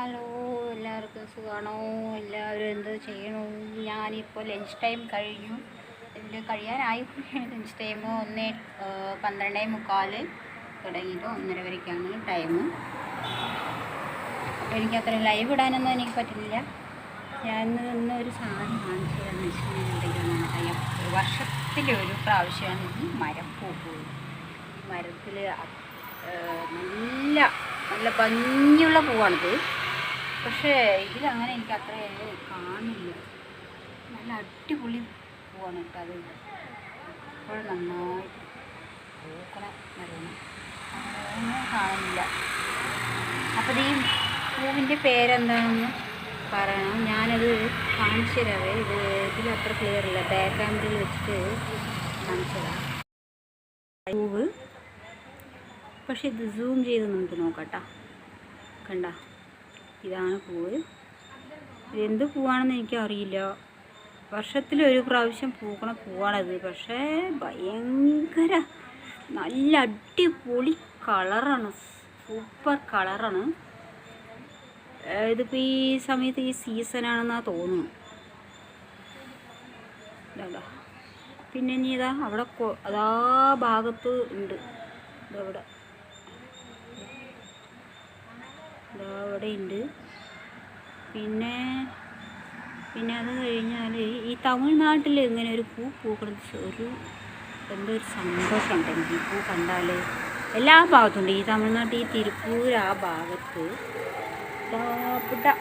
Hello എല്ലാവർക്കും സുഖമാണോ എല്ലാവരും എന്ത് ചെയ്യണു? ഞാനിപ്പോൾ ലഞ്ച് ടൈം കഴിഞ്ഞു. ഇതിൽ കഴിയാനായി? ലഞ്ച് ടൈം ഒന്ന് പന്ത്രണ്ടേ മുക്കാൽ തുടങ്ങിയിട്ട് ഒന്നര വരയ്ക്കാണ് ടൈം അപ്പോൾ എനിക്ക് ലൈവ് ഇടാനൊന്നും എനിക്ക് പറ്റില്ല ഞാൻ ഇന്ന് ഒരു സാധനം തരാമെന്ന് വെച്ചിട്ടുണ്ടെങ്കിൽ വർഷത്തിലൊരു പ്രാവശ്യമാണ് ഈ മരം മരത്തിൽ നല്ല നല്ല ഭംഗിയുള്ള പൂവാണിത്. പക്ഷേ ഇതിലങ്ങനെ എനിക്ക് അത്ര കാണില്ല നല്ല അടിപൊളി പൂവാണ് കേട്ടോ അത്. ഇപ്പോഴും നന്നായിട്ട് പൂക്കണ മരമാണ് ഒന്നും കാണുന്നില്ല. അപ്പോൾ ഈ പൂവിന്റെ പേരെന്താണെന്ന് പറയണം. ഞാനത് കാണിച്ചു തരാവേ. ഇത് ഇതിൽ അത്ര ക്ലിയർ ഇല്ല ബാക്ക് ക്യാമറയിൽ വെച്ചിട്ട് കാണിച്ചു തരാം. പൂവ്. പക്ഷെ ഇത് സൂം ചെയ്ത് നമുക്ക് നോക്കട്ടാ കണ്ട? ഇതാണ് പൂവ്. ഇതെന്ത് പൂവാണെന്ന് എനിക്കറിയില്ല. വർഷത്തിലൊരു പ്രാവശ്യം പൂക്കണ പൂവാണത്. പക്ഷേ ഭയങ്കര നല്ല അടിപൊളി കളറാണ്. സൂപ്പർ കളറാണ്. ഇതിപ്പോൾ ഈ സമയത്ത് ഈ സീസണാണെന്നാണ് തോന്നുന്നു. ഇതാ പിന്നെ ഇനി ഇതാ അവിടെ അതാ ഭാഗത്ത് ഉണ്ട്. ഇതവിടെ ഇതാ അവിടെ ഉണ്ട് പിന്നെ പിന്നെ അത് കഴിഞ്ഞാൽ ഈ തമിഴ്നാട്ടിൽ ഇങ്ങനെ ഒരു പൂ പൂക്കുന്നത് ഒരു എന്തോ ഒരു സന്തോഷമുണ്ട് എനിക്ക് ഈ പൂ കണ്ടാൽ എല്ലാ ഭാഗത്തുണ്ട് ഈ തമിഴ്നാട്ടിൽ ഈ തിരുപ്പൂർ ആ ഭാഗത്ത് ഇവിടെ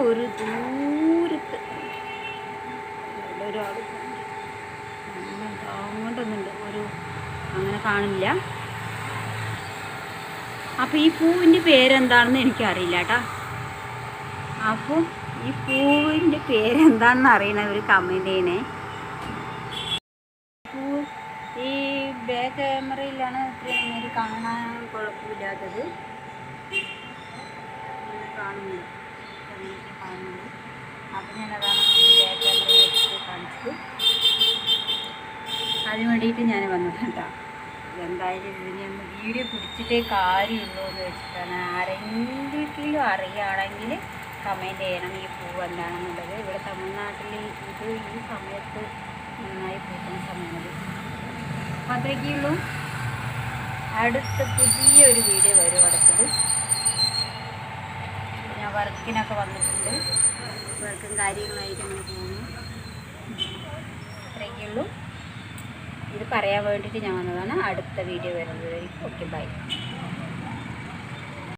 ഒരു ദൂരത്ത് ഇവിടെ ഒരാൾ അങ്ങോട്ടൊന്നുണ്ട്. ഒരു അങ്ങനെ കാണില്ല. അപ്പോൾ ഈ പൂവിന്റെ പേരെന്താണെന്ന് എനിക്കറിയില്ല കേട്ടോ. അപ്പോൾ ഈ പൂവിന്റെ പേരെന്താണെന്ന് അറിയണ കമന്റ് ചെയ്യണേ. പൂ ഈ ബാക്ക് ക്യാമറയിലാണ് ഇത്രയും നേരം കാണാൻ കുഴപ്പമില്ലാത്തത്. എനിക്ക് കാണുന്നത് അപ്പം ഞാനതാണ് കാണിച്ചത്. അതിന് വേണ്ടിയിട്ട് ഞാൻ വന്നത് കേട്ടോ. എന്തായാലും ഇതിനെ ഒന്ന് വീഡിയോ പിടിച്ചിട്ടേ കാര്യമുള്ളൂ എന്ന് വെച്ചിട്ടാണ്. ആരെങ്കിലും അറിയുകയാണെങ്കിൽ കമന്റ് ചെയ്യണം ഈ പൂവ് എന്താണെന്നുള്ളത്. ഇവിടെ തമിഴ്നാട്ടിൽ ഇത് ഈ സമയത്ത് നന്നായി പൂക്കുന്ന സമയമാണ്. അപ്പം അത്രയൊക്കെ ഉള്ളൂ. അടുത്ത പുതിയൊരു വീഡിയോ വരും അടുത്തത്. ഞാൻ വർക്കിനൊക്കെ വന്നിട്ടുണ്ട്. വർക്കും കാര്യങ്ങളായിട്ട് അങ്ങനെ പോകുന്നു. അത്രയൊക്കെ ഉള്ളൂ. ഇത് പറയാൻ വേണ്ടിയിട്ട് ഞാൻ വന്നതാണ്. അടുത്ത വീഡിയോ വരുന്നത് ഓക്കെ ബൈ